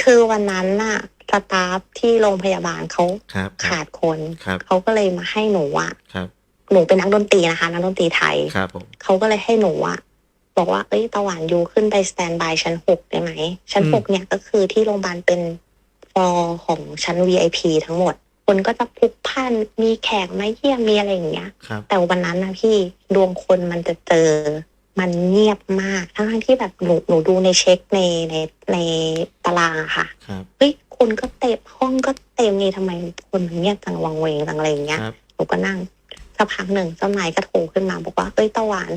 คือวันนั้นน่ะสตาฟที่โรงพยาบาลเขาครับครัขาบดคนครับเขาก็เลยมาให้หนูอะครับหนูเป็นนักดนตรีนะคะนักดนตรีไทยครับผมเขาก็เลยให้หนูอะบอกว่าเอ้ยตะหวานยูขึ้นไปสแตนบายชั้นหกได้ไหม ชั้นหกเนี่ยก็คือที่โรงพยาบาลเป็นฟลอร์ของชั้น VIP ทั้งหมด คนก็จะพลุกพล่านมีแขกมาเยี่ยมมีอะไรอย่างเงี้ยครับแต่วันนั้นนะพี่ดวงคนมันจะเจอ มันเงียบมากทั้งๆที่แบบหนูหนูดูในเช็คในในในตารางอะค่ะครับ เฮ้ยคนก็เต็มห้องก็เต็มนี่ทำไมคนมันเงียบจังวังเวงจังอะไรอย่างเงี้ยครับ หนูก็นั่งสักพักหนึ่งเจ้านายก็โทรขึ้นมาบอกว่าเอ้ยตะหวาน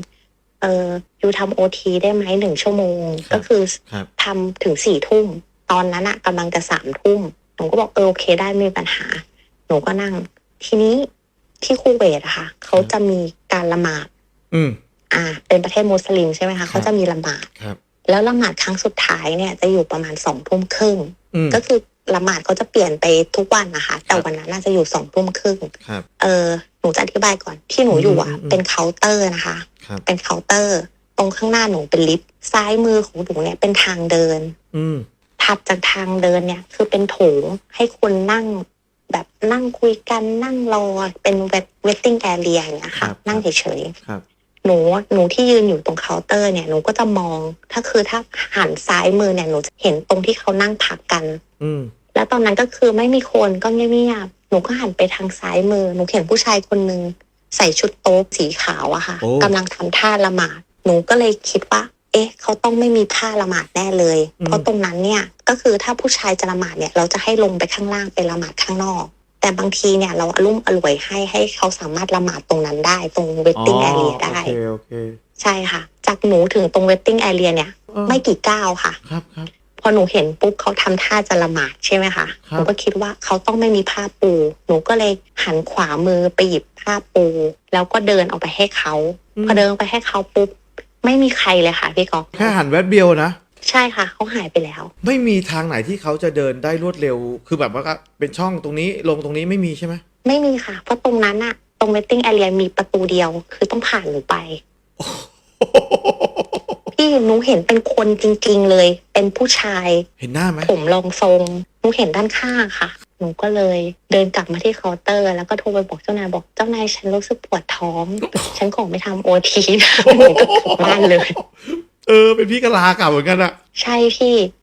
เอออยู่ทำโอทีได้ไหมหนึ่งชั่วโมงก็คือครับ ทำถึงสี่ทุ่มตอนนั้นอะกำลังจะสามทุ่มหนูก็บอกเออโอเคได้ไม่มีปัญหา หนูก็นั่ง ทีนี้ที่คูเวตอะค่ะเขาจะมีการละหมาด อืม อ่าเป็นประเทศมุสลิมใช่ไหมครัคะบเขาจะมีละหมาดครับแล้วละหมาดครั้งสุดท้ายเนี่ยจะอยู่ประมาณสองทุ่มครึ่งอืมก็คือละหมาดเขาจะเปลี่ยนไปทุกวันนะคะ แต่วันนั้นน่าจะอยู่สองทุ่มครึ่งครับเออหนูจะอธิบายก่อนที่หนูอยู่อะอืมอืมเป็นเคาน์เตอร์นะคะครับเป็นเคาน์เตอร์ ตรงข้างหน้าหนูเป็นลิฟต์ซ้ายมือของหนูเนี่ยเป็นทางเดิน อืมถัดจากทางเดินเนี่ย คือเป็นโถงให้คนนั่ง แบบนั่งคุยกันนั่งรอเป็นเวทติ้งแอเรียอย่างเงี้ยครัค่ะบนั่งเฉยครับๆ หนูหนูที่ยืนอยู่ตรงเคาน์เตอร์เนี่ยหนูก็จะมอง ถ้าคือถ้าหันซ้ายมือเนี่ยหนูจะเห็นตรงที่เขานั่งพักกัน อืมแล้วตอนนั้นก็คือไม่มีคนก็เงียบๆหนูก็หันไปทางซ้ายมือ หนูเห็นผู้ชายคนหนึ่งใส่ชุดโต๊ะสีขาวอะค่ะโอ้กำลังทำท่าละหมาดหนูก็เลยคิดว่า เอ๊ะ เขาต้องไม่มีผ้าละหมาดแน่เลย เพราะตรงนั้นเนี่ยก็คือถ้าผู้ชายจะละหมาดเนี่ย เราจะให้ลงไปข้างล่างไปละหมาดข้างนอก แต่บางทีเนี่ยเราอารมุ่มอร่วยให้ให้เขาสามารถละหมาดตรงนั้นได้ ตรงเวทติ้งแอเรียได้ โอเคโอเค ใช่ค่ะ จากหนูถึงตรงเวทติ้งแอเรียเนี่ย เออ ไม่กี่ก้าวค่ะ ครับครับ พอหนูเห็นปุ๊บเขาทำท่าจะละหมาดใช่ไหมคะครับหนูก็คิดว่าเขาต้องไม่มีผ้าปู หนูก็เลยหันขวามือไปหยิบผ้าปู แล้วก็เดินออกไปให้เขาอืมพอเดินไปให้เขาปุ๊บไม่มีใครเลยค่ะพี่ก๊อฟแค่หันแวบเดียวนะ ใช่ค่ะเขาหายไปแล้ว ไม่มีทางไหนที่เขาจะเดินได้รวดเร็ว คือแบบว่าเป็นช่องตรงนี้ลงตรงนี้ไม่มีใช่ไหมไม่มีค่ะ เพราะตรงนั้นอะตรงเวทติ้งแอเรียมีประตูเดียว คือต้องผ่านหนูไป พี่หนูเห็นเป็นคนจริง ๆ เลย เป็นผู้ชาย เห็นหน้าไหมผมรองทรงหนูเห็นด้านข้างค่ะ หนูก็เลยเดินกลับมาที่เคาน์เตอร์ แล้วก็โทรไปบอกเจ้านายบอกเจ้านายฉันรู้สึกปวดท้อง ฉันขอไม่ทำโอทีนะหนูก็กลับบ้านเลย เออ เป็นพี่กะลาเก่าเหมือนกันอะใช่พี่